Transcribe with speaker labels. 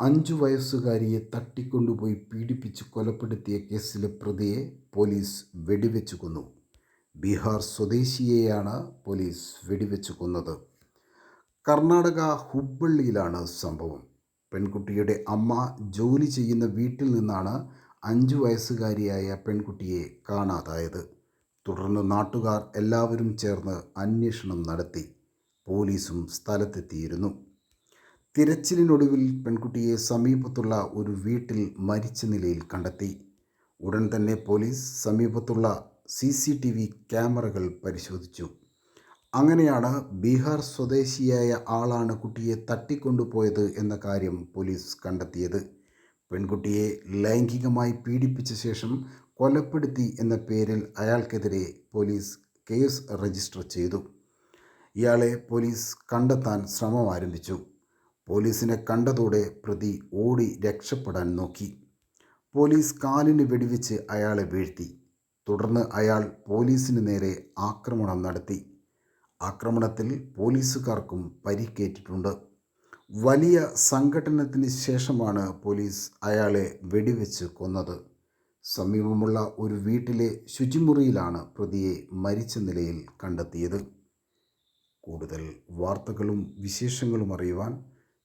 Speaker 1: അഞ്ചു വയസ്സുകാരിയെ തട്ടിക്കൊണ്ടുപോയി പീഡിപ്പിച്ച് കൊലപ്പെടുത്തിയ കേസിലെ പ്രതിയെ പോലീസ് വെടിവെച്ച് കൊന്നു. ബീഹാർ സ്വദേശിയെയാണ് പോലീസ് വെടിവെച്ച് കൊന്നത്. കർണാടക ഹുബ്ബള്ളിയിലാണ് സംഭവം. പെൺകുട്ടിയുടെ അമ്മ ജോലി ചെയ്യുന്ന വീട്ടിൽ നിന്നാണ് അഞ്ചു വയസ്സുകാരിയായ പെൺകുട്ടിയെ കാണാതായത്. തുടർന്ന് നാട്ടുകാർ എല്ലാവരും ചേർന്ന് അന്വേഷണം നടത്തി. പോലീസും സ്ഥലത്തെത്തിയിരുന്നു. തിരച്ചിലിനൊടുവിൽ പെൺകുട്ടിയെ സമീപത്തുള്ള ഒരു വീട്ടിൽ മരിച്ച നിലയിൽ കണ്ടെത്തി. ഉടൻ തന്നെ പോലീസ് സമീപത്തുള്ള സി സി ടി വി ക്യാമറകൾ പരിശോധിച്ചു. അങ്ങനെയാണ് ബീഹാർ സ്വദേശിയായ ആളാണ് കുട്ടിയെ തട്ടിക്കൊണ്ടുപോയത് എന്ന കാര്യം പോലീസ് കണ്ടെത്തിയത്. പെൺകുട്ടിയെ ലൈംഗികമായി പീഡിപ്പിച്ച ശേഷം കൊലപ്പെടുത്തി എന്ന പേരിൽ അയാൾക്കെതിരെ പോലീസ് കേസ് രജിസ്റ്റർ ചെയ്തു. ഇയാളെ പോലീസ് കണ്ടെത്താൻ ശ്രമം ആരംഭിച്ചു. പോലീസിനെ കണ്ടതോടെ പ്രതി ഓടി രക്ഷപ്പെടാൻ നോക്കി. പോലീസ് കാലിന് വെടിവെച്ച് അയാളെ വീഴ്ത്തി. തുടർന്ന് അയാൾ പോലീസിന് നേരെ ആക്രമണം നടത്തി. ആക്രമണത്തിൽ പോലീസുകാർക്കും പരിക്കേറ്റിട്ടുണ്ട്. വലിയ സംഘടനത്തിന് ശേഷമാണ് പോലീസ് അയാളെ വെടിവെച്ച് കൊന്നത്. സമീപമുള്ള ഒരു വീട്ടിലെ ശുചിമുറിയിലാണ് പ്രതിയെ മരിച്ച നിലയിൽ കണ്ടെത്തിയത്. കൂടുതൽ വാർത്തകളും വിശേഷങ്ങളും അറിയുവാൻ